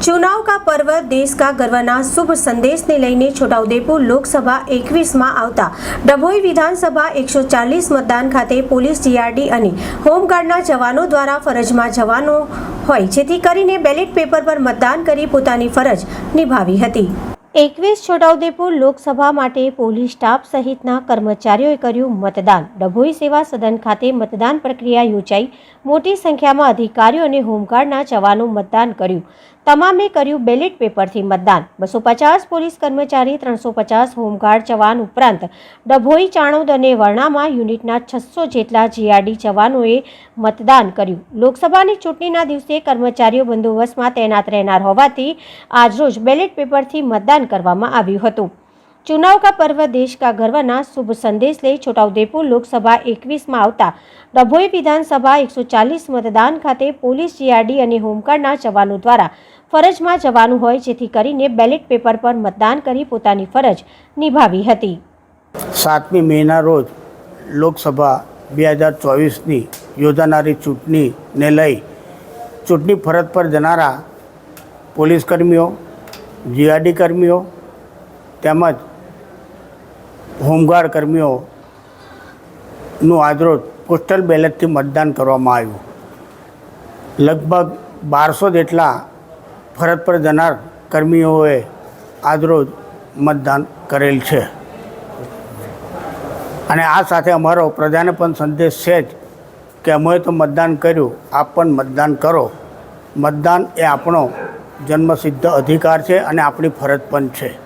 चुनाव का पर्व देश का ગર્વના શુભ સંદેશને લઈને છોટાઉદેપુર લોકસભા એકવીસમાં આવતા ડભોઈ વિધાનસભા એકસો ચાલીસ મતદાન ખાતે પોલીસ જીઆરડી અને હોમગાર્ડના જવાનો દ્વારા ફરજમાં જવાનો હોય જેથી કરીને બેલેટ પેપર પર મતદાન કરી પોતાની ફરજ નિભાવી હતી એકવીસ છોટાઉદેપુર લોકસભા માટે પોલીસ સ્ટાફ સહિતના કર્મચારીઓએ કર્યું મતદાન ડભોઈ સેવા સદન ખાતે મતદાન પ્રક્રિયા યોજાઈ મોટી સંખ્યામાં અધિકારીઓ અને હોમગાર્ડના જવાનો મતદાન કર્યું તમામે કર્યું બેલેટ પેપરથી મતદાન. બસો પચાસ પોલીસ કર્મચારી ત્રણસો પચાસ હોમગાર્ડ જવાન ઉપરાંત ડભોઈ, ચાણોદ અને વર્ણામાં યુનિટના છસો જેટલા જીઆરડી જવાનોએ મતદાન કર્યું. લોકસભાની ચૂંટણીના દિવસે કર્મચારીઓ બંદોબસ્તમાં તૈનાત રહેનાર હોવાથી આજરોજ બેલેટ પેપરથી મતદાન કરવામાં આવ્યું હતું. चुनाव का पर्व देश का ગર્વના શુભ સંદેશ લઈ છોટાઉદેપુર લોકસભા એકવીસમાં આવતા ડભોઈ વિધાનસભા એકસો ચાલીસ મતદાન ખાતે પોલીસ જીઆરડી અને હોમગાર્ડના જવાનો દ્વારા ફરજમાં જવાનું હોય જેથી કરીને બેલેટ પેપર પર મતદાન કરી પોતાની ફરજ નિભાવી હતી સાતમી મેના રોજ લોકસભા બે હજાર ચોવીસની યોજાનારી ચૂંટણીને લઈ ચૂંટણી ફરજ પર જનારા પોલીસ કર્મીઓ જીઆરડી કર્મીઓ તેમજ હોમગાર્ડ કર્મીઓનું આજરોજ પોસ્ટલ બેલેટથી મતદાન કરવામાં આવ્યું. લગભગ બારસો જેટલા ફરજ પર જનાર કર્મીઓએ આજરોજ મતદાન કરેલ છે. અને આ સાથે અમારો પ્રજાને પણ સંદેશ છે જ કે અમે તો મતદાન કર્યું, આપ પણ મતદાન કરો. મતદાન એ આપણો જન્મસિદ્ધ અધિકાર છે અને આપણી ફરજ પણ છે.